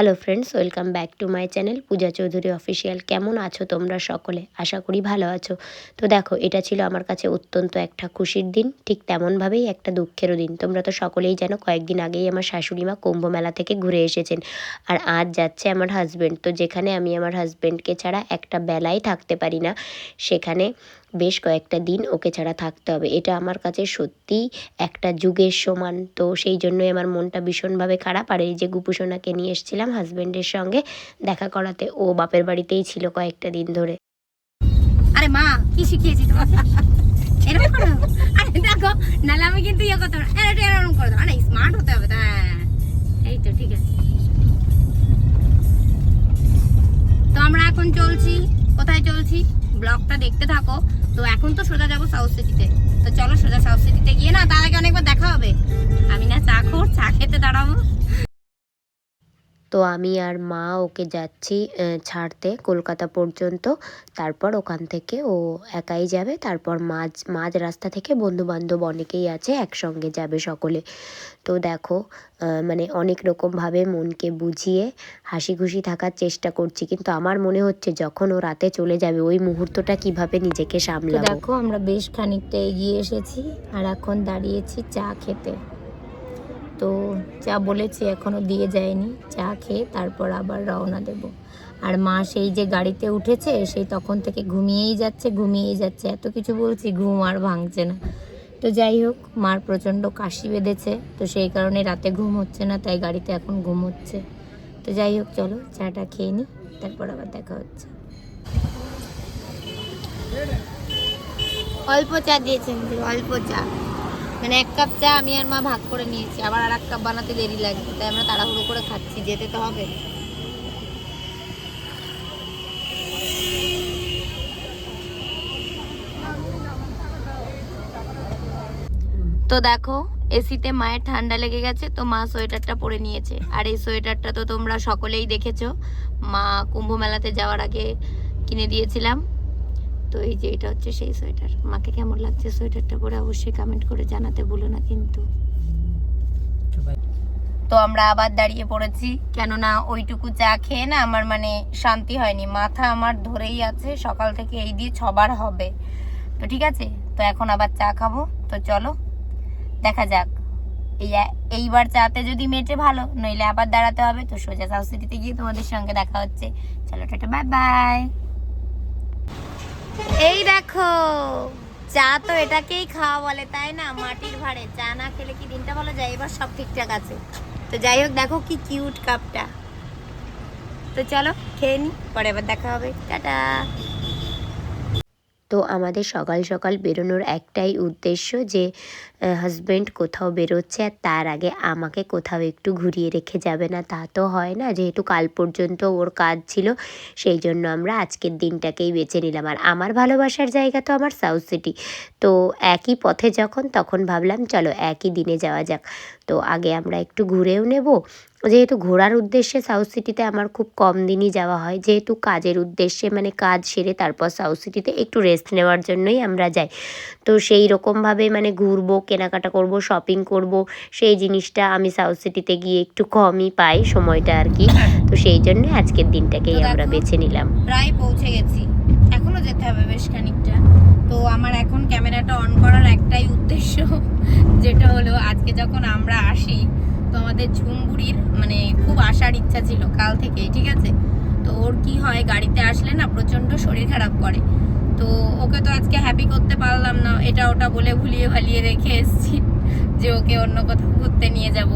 Hello friends welcome back to my channel Puja Chowdhury official কেমন আছো তোমরা সকলে? আশা করি ভালো আছো। তো দেখো, এটা ছিল আমার কাছে অত্যন্ত একটা খুশির দিন, ঠিক তেমনভাবেই একটা দুঃখেরও দিন। তোমরা তো সকলেই জানো, কয়েকদিন আগেই আমার শাশুড়ি মা কুম্ভ মেলা থেকে ঘুরে এসেছেন। আর আজ যাচ্ছে আমার হাজব্যান্ড তো যেখানে আমি আমার হাজব্যান্ডকে ছাড়া একটা বেলায় থাকতে পারি না, সেখানে বেশ কয়েকটা দিন ওকে ছাড়া থাকতে হবে। এটা আমার কাছে সত্যিই একটা যুগের সমান। তো সেই জন্যই আমার মনটা ভীষণভাবে খারাপ। আর এই যে গুপুসোনাকে নিয়ে এসেছিলাম হাজব্যান্ডের সঙ্গে, দেখা করাতে, ও বাপের বাড়িতেই ছিল কয়েকটা দিন ধরে। আরে মা, কি শিখিয়েছি তোমাকে এরকম আরে দেখো, নাহলে আমি কিন্তু ইয়ে করতাম না। এটা এরকম করে দাও আরে স্মার্ট হতে হবে তা হ্যাঁ। এই তো, ঠিক আছে। তো আমরা এখন চলছি। কোথায় চলছি? ব্লগটা দেখতে থাকো। তো এখন তো সোজা যাব সাউথ সিটিতে তো চলো সোজা সাউথ সিটিতে গিয়ে না, তার আগে অনেকবার দেখা হবে। আমি না চা খোর চা খেতে দাঁড়াবো। তো আমি আর মা ওকে যাচ্ছি ছাড়তে কলকাতা পর্যন্ত। তারপর ওখান থেকে ও একাই যাবে। তারপর মাঝ মাঝ রাস্তা থেকে বন্ধু বান্ধব অনেকেই আছে একসঙ্গে যাবে সকলে। তো দেখো মানে অনেক রকমভাবে মনকে বুঝিয়ে হাসি খুশি থাকার চেষ্টা করছি। কিন্তু আমার মনে হচ্ছে যখন ও রাতে চলে যাবে ওই মুহূর্তটা কীভাবে নিজেকে সামলাবো? দেখো আমরা বেশ খানিকটা এগিয়ে এসেছি আর এখন দাঁড়িয়েছি চা খেতে। তো চা বলেছি এখনও দিয়ে যায়নি, চা খেয়ে তারপর আবার রওনা দেব। আর মা সেই যে গাড়িতে উঠেছে, সেই তখন থেকে ঘুমিয়েই যাচ্ছে ঘুমিয়েই যাচ্ছে। এত কিছু বলছি, ঘুম আর ভাঙছে না। তো যাই হোক, মার প্রচণ্ড কাশি বেঁধেছে, তো সেই কারণে রাতে ঘুম হচ্ছে না, তাই গাড়িতে এখন ঘুম হচ্ছে। তো যাই হোক, চলো চাটা খেয়ে নিই তারপর আবার দেখা হচ্ছে। অল্প চা দিয়েছেন, অল্প চা। মানে এক কাপ চা আমি আর মা ভাগ করে নিয়েছি। আবার আর এক কাপ বানাতে দেরি লাগবে তাই আমরা তাড়াহুড়ো করে খাচ্ছি, যেতে তো হবে। তো দেখো, এসিতে মায়ের ঠান্ডা লেগে গেছে, তো মা সোয়েটারটা পরে নিয়েছে। আর এই সোয়েটারটা তো তোমরা সকলেই দেখেছ। মা কুম্ভ মেলাতে যাওয়ার আগে কিনে দিয়েছিলাম। তো এই যে এটা হচ্ছে সেই সোয়েটার। মাকে কেমন লাগছে সোয়েটারটা পরে? অবশ্যই কমেন্ট করে জানাতে ভুলো না কিন্তু। তো আমরা আবার দাঁড়িয়ে পড়েছি। কেননা ওইটুকু চা খেয়ে না আমার মানে শান্তি হয়নি। মাথা আমার ধরেই আছে। সকাল থেকে এই দিয়ে ছবার হবে। তো ঠিক আছে? তো এখন আবার চা খাব। তো চলো, দেখা যাক। এই এইবার চাতে যদি মেটে ভালো, নইলে আবার দাঁড়াতে হবে। তো সোজা সাউথ সিটিতে গিয়ে তোমাদের সঙ্গে দেখা হচ্ছে। চলো টাটা, বাই বাই। এই দেখো, চা তো এটাকেই খাওয়া বলে, তাই না? মাটির ভাড়ে। চা না খেলে কি দিনটা ভালো যায়? এবার সব ঠিকঠাক আছে। তো যাই হোক, দেখো কি কিউট কাপটা তো চলো, খেয়ে নি, পরে আবার দেখা হবে। টাটা। তো আমাদের সকাল সকাল বেরোনোর একটাই উদ্দেশ্য যে হাজব্যান্ড কোথাও বেরোচ্ছে আর তার আগে আমাকে কোথাও একটু ঘুরিয়ে রেখে যাবে না। তা তো হয় না, যেহেতু কাল পর্যন্ত ওর কাজ ছিল, সেই জন্য আমরা আজকের দিনটাকেই বেছে নিলাম। আর আমার ভালোবাসার জায়গা তো আমার সাউথ সিটি তো একই পথে যখন, তখন ভাবলাম, চলো একই দিনে যাওয়া যাক। তো আগে আমরা একটু ঘুরেও নেব যেহেতু ঘোরার উদ্দেশ্যে সাউথ সিটিতে আমার খুব কম দিনই যাওয়া হয়। যেহেতু কাজের উদ্দেশ্যে মানে কাজ সেরে তারপর সাউথ সিটিতে একটু রেস্ট নেওয়ার জন্যই আমরা যাই। তো সেই রকমভাবে মানে ঘুরবো কেনাকাটা করব শপিং করব সেই জিনিসটা আমি সাউথ সিটিতে গিয়ে একটু কমই পাই সময়টা আর কি। তো সেই জন্য আজকের দিনটাকেই আমরা বেছে নিলাম। প্রায় পৌঁছে গেছি। এখনও যেতে হবে বেশ খানিকটা। তো আমার এখন ক্যামেরাটা অন করার একটাই উদ্দেশ্য যেটা হলো আজকে যখন আমরা আসি তো আমাদের ঝুমবুড়ির মানে খুব আসার ইচ্ছা ছিল কাল থেকেই ঠিক আছে? তো ওর কি হয়, গাড়িতে আসলে না প্রচণ্ড শরীর খারাপ করে। তো ওকে তো আজকে হ্যাপি করতে পারলাম না, এটা ওটা বলে ভুলিয়ে ভালিয়ে রেখে এসেছি যে ওকে অন্য কোথাও ঘুরতে নিয়ে যাব।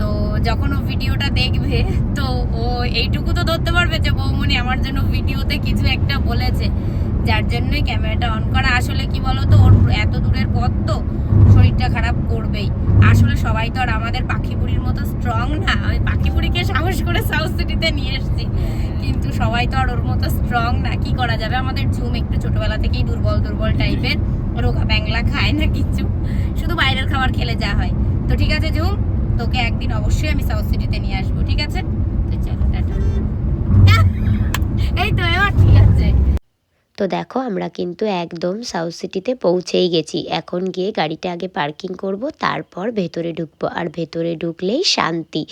তো যখন ও ভিডিওটা দেখবে, তো ও এইটুকু তো ধরতে পারবে যে বৌমনি আমার জন্য ভিডিওতে কিছু একটা বলেছে। যার জন্যই ক্যামেরাটা অন করা। আসলে কি বলতো, ওর এত দূরের পথ তো শরীরটা খারাপ করবেই। আসলে সবাই তো আর আমাদের পাখি বুড়ির মতো স্ট্রং না। আমি পাখি বুড়িকে সাহস করে সাউথ সিটিতে নিয়ে এসেছি। কিন্তু সবাই তো আর ওর মতো স্ট্রং না। কি করা যাবে? আমাদের ঝুম একটু ছোটবেলা থেকেই দুর্বল দুর্বল টাইপের রোগা ব্যাংলা খায় না কিচ্ছু শুধু বাইরের খাবার খেলে যা হয়। তো ঠিক আছে ঝুম, তোকে একদিন অবশ্যই আমি সাউথ সিটিতে নিয়ে আসব, ঠিক আছে? তো চলো, টাটা। এই তো এবার ঠিক আছে। তো দেখো, আমরা কিন্তু একদম সাউথ সিটিতে পৌঁছেই গেছি। এখন গিয়ে গাড়িটা আগে পার্কিং করব, তারপর ভেতরে ঢুকবো। আর ভেতরে ঢুকলেই শান্তি।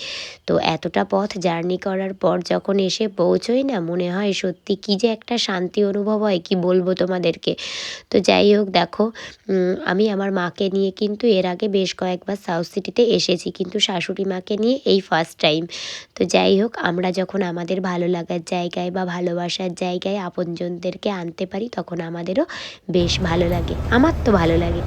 তো এতটা পথ জার্নি করার পর যখন এসে পৌঁছোই না, মনে হয় সত্যি কি যে একটা শান্তি অনুভব হয়, কি বলব তোমাদেরকে? তো যাই হোক, দেখো আমি আমার মাকে নিয়ে কিন্তু এর আগে বেশ কয়েকবার সাউথ সিটিতে এসেছি। কিন্তু শাশুড়ি মাকে নিয়ে এই ফার্স্ট টাইম তো যাই হোক আমরা যখন আমাদের ভালো লাগার জায়গায় বা ভালোবাসার জায়গায় আপনজনদেরকে আনতে পারি তখন আমাদেরও বেশ ভালো লাগে। আমার তো ভালো লাগে।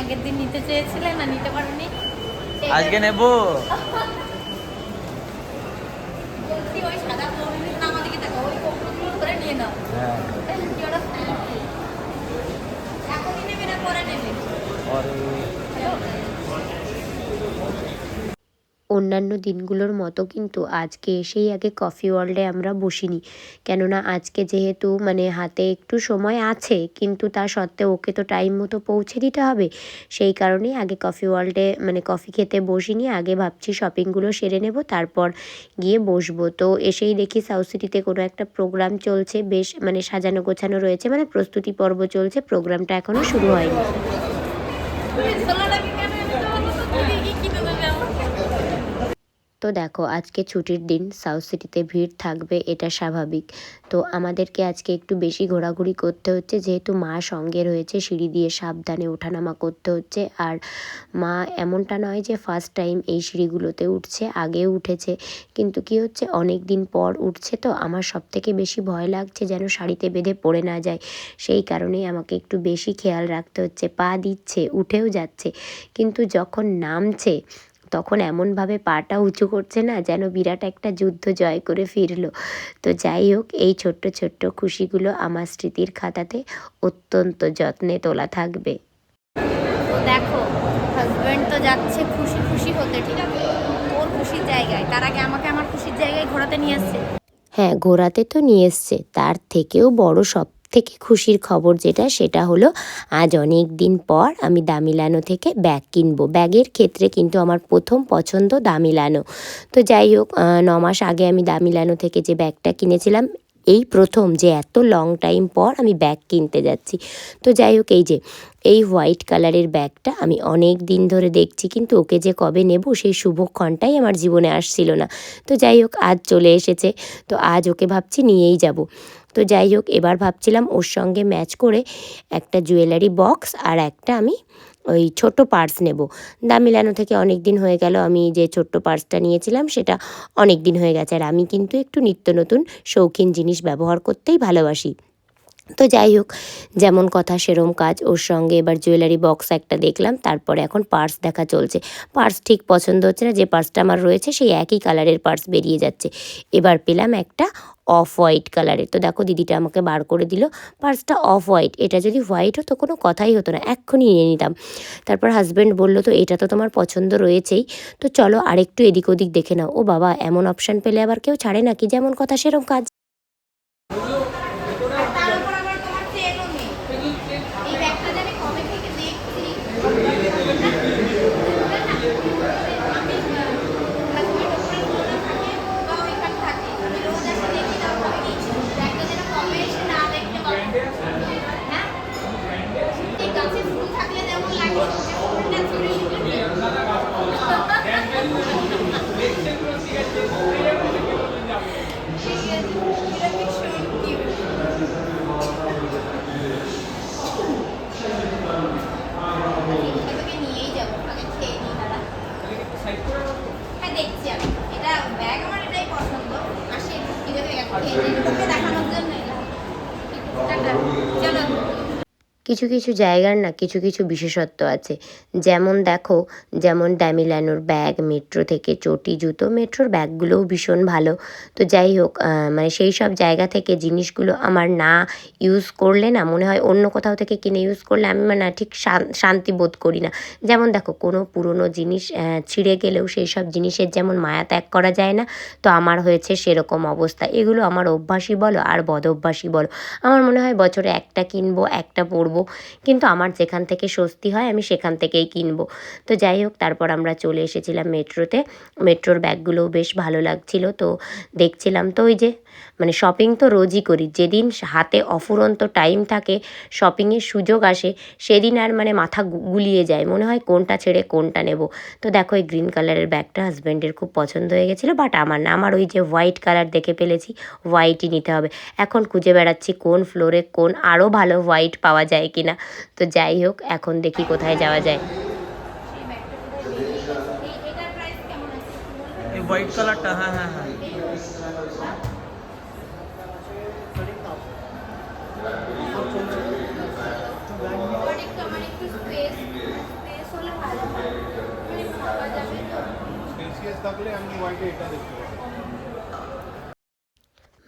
আগের দিন নিতে চেয়েছিলে না নিতে পারোনি? আজকে নেব বলছি ওই সাদা পরিণীর নাম আমাদেরকে দেখো ওই কপড়গুলো অন্যান্য দিনগুলোর মতো কিন্তু আজকে এসেই আগে কফি ওয়ার্ল্ডে আমরা বসিনি। কেননা আজকে যেহেতু মানে হাতে একটু সময় আছে, কিন্তু তা সত্ত্বেও ওকে তো টাইম মতো পৌঁছে দিতে হবে। সেই কারণেই আগে কফি ওয়ার্ল্ডে মানে কফি খেতে বসিনি, আগে ভাবছি শপিংগুলো সেরে নেব, তারপর গিয়ে বসবো। তো এসেই দেখি সাউথ সিটিতে কোনো একটা প্রোগ্রাম চলছে, বেশ মানে সাজানো গোছানো রয়েছে মানে প্রস্তুতি পর্ব চলছে প্রোগ্রামটা এখনও শুরু হয়নি। তো দেখো, আজকে ছুটির দিন সাউথ সিটিতে ভিড় থাকবে, এটা স্বাভাবিক। তো আমাদেরকে আজকে একটু বেশি ঘোরাঘুরি করতে হচ্ছে, যেহেতু মা সঙ্গে রয়েছে, সিঁড়ি দিয়ে সাবধানে ওঠানামা করতে হচ্ছে। আর মা এমনটা নয় যে ফার্স্ট টাইম এই সিঁড়িগুলোতে উঠছে, আগেও উঠেছে। কিন্তু কি হচ্ছে, অনেক দিন পর উঠছে তো, আমার সব থেকে বেশি ভয় লাগছে যেন শাড়িতে বেঁধে পড়ে না যায়। সেই কারণেই আমাকে একটু বেশি খেয়াল রাখতে হচ্ছে, পা দিচ্ছে, উঠেও যাচ্ছে। কিন্তু যখন নামছে তখন এমনভাবে পাটা উঁচু করছে না যেন বিরাট একটা যুদ্ধ জয় করে ফিরলো। তো যাই হোক এই ছোট্ট ছোট্ট খুশিগুলো আমার স্মৃতির খাতাতে অত্যন্ত যত্নে তোলা থাকবে। দেখো হাজবেন্ড তো যাচ্ছে খুশি খুশি হতে ঠিক আছে। ওর খুশির জায়গায় তার আগে আমাকে আমার খুশির জায়গায় ঘোরাতে নিয়ে আসছে হ্যাঁ ঘোরাতে তো নিয়ে এসছে তার থেকেও বড় সব থেকে খুশির খবর যেটা, সেটা হলো আজ অনেক দিন পর আমি দামিলানো থেকে ব্যাগ কিনবো। ব্যাগের ক্ষেত্রে কিন্তু আমার প্রথম পছন্দ দামিলানো। তো যাই হোক ন মাস আগে আমি দামিলানো থেকে যে ব্যাগটা কিনেছিলাম এই প্রথম যে এত লং টাইম পর আমি ব্যাগ কিনতে যাচ্ছি। তো যাই হোক, এই যে, এই হোয়াইট কালারের ব্যাগটা আমি অনেক দিন ধরে দেখছি, কিন্তু ওকে যে কবে নেব সেই শুভক্ষণটাই আমার জীবনে আসছিল না। তো যাই হোক, আজ চলে এসেছে, তো আজ ওকে ভাবছি নিয়েই যাব। তো যাই হোক, এবার ভাবছিলাম ওর সঙ্গে ম্যাচ করে একটা জুয়েলারি বক্স আর একটা আমি ওই ছোট্ট পার্স নেব। দামিলানো থেকে অনেক দিন হয়ে গেল, আমি যে ছোট্ট পার্সটা নিয়েছিলাম, সেটা অনেক দিন হয়ে গেছে। আর আমি কিন্তু একটু নিত্য নতুন, শৌখিন জিনিস ব্যবহার করতেই ভালোবাসি। তো যাই হোক, যেমন কথা সেরম কাজ। ওর সঙ্গে এবার জুয়েলারি বক্স একটা দেখলাম, তারপরে এখন পার্স দেখা চলছে। পার্স ঠিক পছন্দ হচ্ছে না, যে পার্সটা আমার রয়েছে সেই একই কালারের পার্স বেরিয়ে যাচ্ছে। এবার পেলাম একটা অফ হোয়াইট কালারের তো দেখো দিদিটা আমাকে বার করে দিল পার্সটা অফ হোয়াইট এটা যদি হোয়াইট হতো কোনো কথাই হতো না, এক্ষুনি নিয়ে নিতাম। তারপর হাজব্যান্ড বলল, তো এটা তো তোমার পছন্দ রয়েছেই, তো চলো আরেকটু এদিক ওদিক দেখে নাও। ও বাবা, এমন অপশান পেলে আবার কেউ ছাড়ে নাকি? যেমন কথা সেরম কাজ তার উপর আবার তোমার চেনও নেই এই ব্যাগটা যে আমি কবে থেকে দেখছি আমি হাজবেন্ড ওখানে ঘুরে থাকে বা ওইখানে থাকে আমি রোজ এসে দেখি তার ভাবি ব্যাগটা যেন কবে এসে না দেখতে পাবো হ্যাঁ এই গাছে ফুল থাকলে যেমন লাগে সে ফুলটা ছিঁড়ে নিলে তোকে নিয়েই যাব আগে খেয়ে নিই দাঁড়া হ্যাঁ দেখছি আমি এটা ব্যাগ আমার এটাই পছন্দ আসে দেখানোর জন্য চলো কিছু কিছু জায়গার না কিছু কিছু বিশেষত্ব আছে। যেমন দেখো, যেমন ড্যামিল্যানোর ব্যাগ, মেট্রো থেকে চটি, জুতো, মেট্রোর ব্যাগগুলোও ভীষণ ভালো। তো যাই হোক মানে সেই সব জায়গা থেকে জিনিসগুলো আমার না ইউজ করলে না, মনে হয় অন্য কোথাও থেকে কিনে ইউজ করলে আমি না ঠিক শান- শান্তি বোধ করি না। যেমন দেখো, কোনো পুরনো জিনিস ছিঁড়ে গেলেও সেই সব জিনিসের যেমন মায়া ত্যাগ করা যায় না, তো আমার হয়েছে সেরকম অবস্থা। এগুলো আমার অভ্যাসই বলো আর বদ অভ্যাসই বলো। আমার মনে হয় বছরে একটা কিনবো, একটা পরবো পাবো কিন্তু আমার যেখান থেকে স্বস্তি হয়, আমি সেখান থেকেই কিনবো। তো যাই হোক, তারপর আমরা চলে এসেছিলাম মেট্রোতে। মেট্রোর ব্যাগগুলোও বেশ ভালো লাগছিল, তো দেখছিলাম। তো ওই যে মানে শপিং তো রোজই করি। যেদিন হাতে অফুরন্ত টাইম থাকে শপিংয়ের সুযোগ আসে, সেদিন আর মানে মাথা গুলিয়ে যায়। মনে হয় কোনটা ছেড়ে কোনটা নেব। তো দেখো এই গ্রিন কালারের ব্যাগটা হাজব্যান্ডের খুব পছন্দ হয়ে গেছিল বাট আমার না, আমার ওই যে হোয়াইট কালার দেখে ফেলেছি হোয়াইটই নিতে হবে। এখন খুঁজে বেড়াচ্ছি কোন ফ্লোরে কোন আরও ভালো হোয়াইট পাওয়া যায় কিনা। তো যাই হোক, এখন দেখি কোথায় যাওয়া যায়। হোয়াইট কালারটা হ্যাঁ হ্যাঁ হ্যাঁ বাট একটু আমার একটু স্পেস স্পেস হলে ভালো হয় মানে ভাবা যাবে তো স্পেসিয়াস থাকলে আমি এটা দেখতে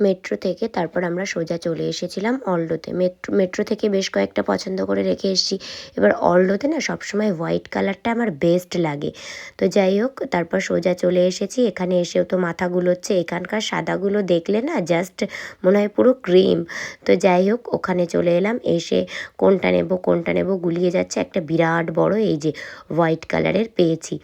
মেট্রো থেকে তারপর আমরা সোজা চলে এসেছিলাম অলডোতে। মেট্রো মেট্রো থেকে বেশ কয়েকটা পছন্দ করে রেখে এসেছি। এবার অলডোতে না সবসময় হোয়াইট কালারটা আমার বেস্ট লাগে। তো যাই হোক, তারপর সোজা চলে এসেছি। এখানে এসেও তো মাথা গুলোচ্ছে। এখানকার সাদাগুলো দেখলে না জাস্ট মনে হয় পুরো ক্রিম তো যাই হোক, ওখানে চলে এলাম। এসে কোনটা নেব কোনটা নেব গুলিয়ে যাচ্ছে একটা বিরাট বড় এই যে হোয়াইট কালারের পেয়েছি।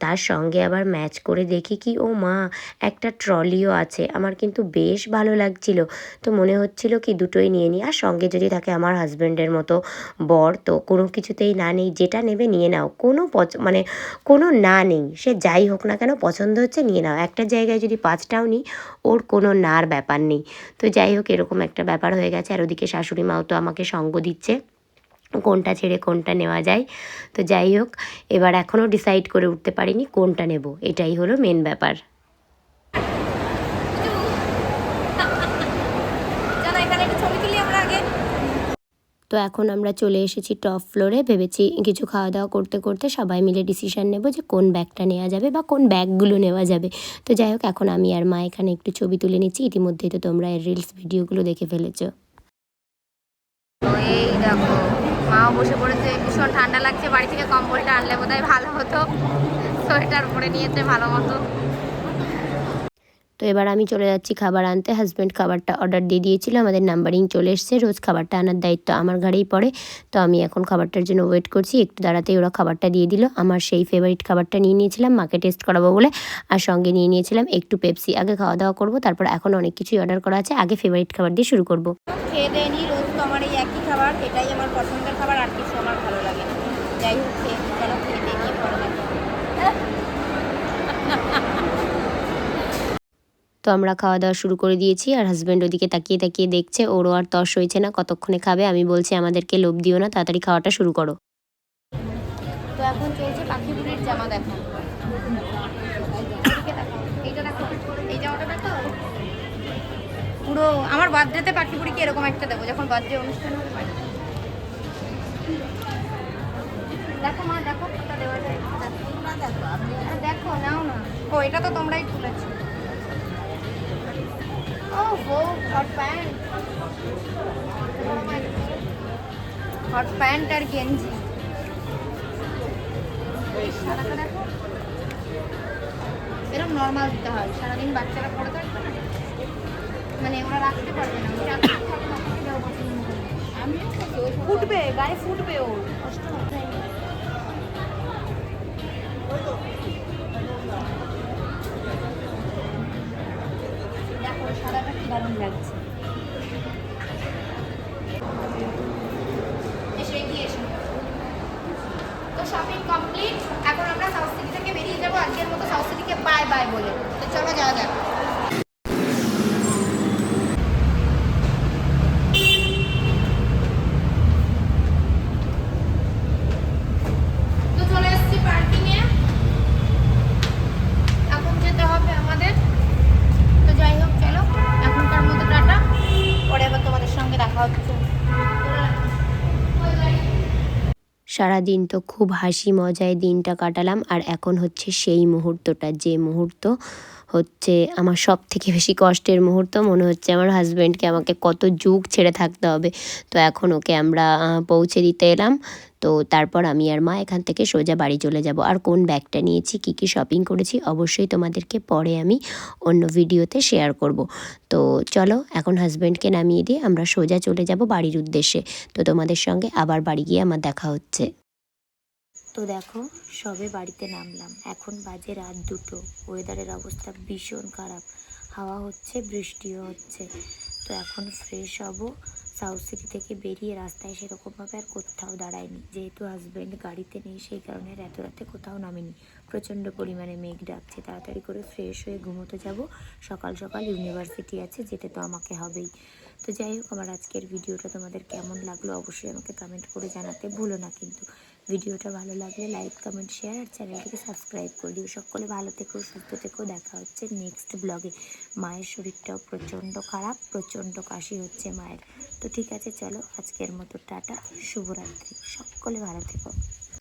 তার সঙ্গে আবার ম্যাচ করে দেখি কি, ও মা, একটা ট্রলিও আছে। আমার কিন্তু বেশ ভালো লাগছিল। তো মনে হচ্ছিল কি, দুটোই নিয়ে নিই আর সঙ্গে যদি থাকে আমার হাজব্যান্ডের মতো বর, তো কোনো কিছুতেই না নেই। যেটা নেবে নিয়ে নাও। কোনো পছ মানে কোনো না নেই। সে যাই হোক না কেন, পছন্দ হচ্ছে, নিয়ে নাও। একটা জায়গায় যদি পাঁচটাও নিই ওর কোনো নার ব্যাপার নেই। তো যাই হোক, এরকম একটা ব্যাপার হয়ে গেছে। আর ওদিকে শাশুড়ি মাও তো আমাকে সঙ্গ দিচ্ছে। কোনটা ছেড়ে কোনটা নেওয়া যায়। তো যাই হোক এবার এখনও ডিসাইড করে উঠতে পারিনি কোনটা নেব এটাই হলো মেন ব্যাপার। চলো এখানে একটা ছবি তুলি আমরা আগে। তো এখন আমরা চলে এসেছি টপ ফ্লোরে ভেবেছি কিছু খাওয়া দাওয়া করতে করতে সবাই মিলে ডিসিশান নেব যে কোন ব্যাগটা নেওয়া যাবে বা কোন ব্যাগগুলো নেওয়া যাবে। তো যাই হোক এখন আমি আর মা এখানে একটু ছবি তুলে নিচ্ছি ইতিমধ্যেই তো তোমরা এর রিলস ভিডিওগুলো দেখে ফেলেছো। এই দেখো মাও বসে পড়েছে ভীষণ ঠান্ডা লাগছে বাড়ি থেকে কম্বলটা আনলে বোধহয় ভালো হতো। সোয়েটার পরে নিয়েছে ভালো মতো। তো এবার আমি চলে যাচ্ছি খাবার আনতে। হাজব্যান্ড খাবারটা অর্ডার দিয়ে দিয়েছিল আমাদের নাম্বারিং চলে এসছে। রোজ খাবারটা আনার দায়িত্ব আমার ঘাড়েই পড়ে। তো আমি এখন খাবারটার জন্য ওয়েট করছি। একটু দাঁড়াতেই ওরা খাবারটা দিয়ে দিল। আমার সেই ফেভারিট খাবারটা নিয়ে নিয়েছিলাম মাকে টেস্ট করাবো বলে। আর সঙ্গে নিয়ে নিয়েছিলাম একটু পেপসি আগে খাওয়া দাওয়া করব তারপর এখন অনেক কিছুই অর্ডার করা আছে। আগে ফেভারিট খাবার দিয়ে শুরু করব। খেয়ে দিয়ে নিই রোজ তো আমার এই একই খাবার এটাই আমার পছন্দের খাবার আর কিছু আমার ভালো লাগে না যাই হোক খেয়ে চলো খেয়ে দিয়ে নিয়ে পরে দেখা হবে। তো আমরা খাওয়া দাওয়া শুরু করে দিয়েছি আর হাজব্যান্ড ওদিকে তাকিয়ে তাকিয়ে দেখছে, ওরও আর তস হয়েছে না, কতক্ষণে খাবে? আমি বলছি, আমাদেরকে লোভ দিও না, তাড়াতাড়ি খাওয়াটা শুরু করো। তো এখন চলছে জামা দেখো। পুরো, আমার বার্থডেতে পাখি এরকম একটা দেবো, যখন বার্থডে অনুষ্ঠান হবে। দেখো মা, দেখো দেখো, নাও না। ও, এটা তো তোমরাই তুলেছো। হট প্যান্ট আর গেঞ্জি। এরকম নর্মাল দিতে হয়। সারাদিন বাচ্চারা পড়ে থাকবে না। মানে ওরা রাখতে পারবে না। ফুটবে গায়ে ফুটবে ওর কষ্ট হবে। দারুণ লাগছে। সারাদিন তো খুব হাসি মজায় দিনটা কাটালাম আর এখন হচ্ছে সেই মুহূর্তটা যে মুহূর্ত হচ্ছে আমার সব থেকে বেশি কষ্টের মুহূর্ত। মনে হচ্ছে আমার হাজব্যান্ডকে আমাকে কত যুগ ছেড়ে থাকতে হবে। তো এখন ওকে আমরা পৌঁছে দিতে এলাম। তো তারপর আমি আর মা এখান থেকে সোজা বাড়ি চলে যাব। আর কোন ব্যাগটা নিয়েছি, কী কী শপিং করেছি, অবশ্যই তোমাদেরকে পরে আমি অন্য ভিডিওতে শেয়ার করব। তো চলো, এখন হাজব্যান্ডকে নামিয়ে দিয়ে আমরা সোজা চলে যাব বাড়ির উদ্দেশ্যে। তো তোমাদের সঙ্গে আবার বাড়ি গিয়ে আমার দেখা হচ্ছে। তো দেখো, সবে বাড়িতে নামলাম। এখন বাজে রাত দুটো। ওয়েদারের অবস্থা ভীষণ খারাপ। হাওয়া হচ্ছে, বৃষ্টিও হচ্ছে। তো এখন ফ্রেশ হব। সাউথ সিটি থেকে বেরিয়ে রাস্তায় সেরকমভাবে আর কোথাও দাঁড়ায়নি যেহেতু হাজব্যান্ড গাড়িতে নেই, সেই কারণে এত রাতে কোথাও নামিনি। প্রচণ্ড পরিমাণে মেঘ ডাকছে। তাড়াতাড়ি করে ফ্রেশ হয়ে ঘুমোতে যাব। সকাল সকাল ইউনিভার্সিটি আছে, যেতে তো আমাকে হবেই। তো যাই হোক, আমার আজকের ভিডিওটা তোমাদের কেমন লাগল অবশ্যই আমাকে কমেন্ট করে জানাতে ভুলো না কিন্তু। ভিডিওটা ভালো লাগলে লাইক, কমেন্ট শেয়ার আর চ্যানেলটিকে সাবস্ক্রাইব করে দিও। সকলে ভালো থেকো, সুস্থ থেকেও দেখা হচ্ছে নেক্সট ব্লগে মায়ের শরীরটাও প্রচণ্ড খারাপ, প্রচণ্ড কাশি হচ্ছে মায়ের। তো ঠিক আছে, চলো আজকের মতো টাটা। শুভরাত্রি। সকলে ভালো থেকো।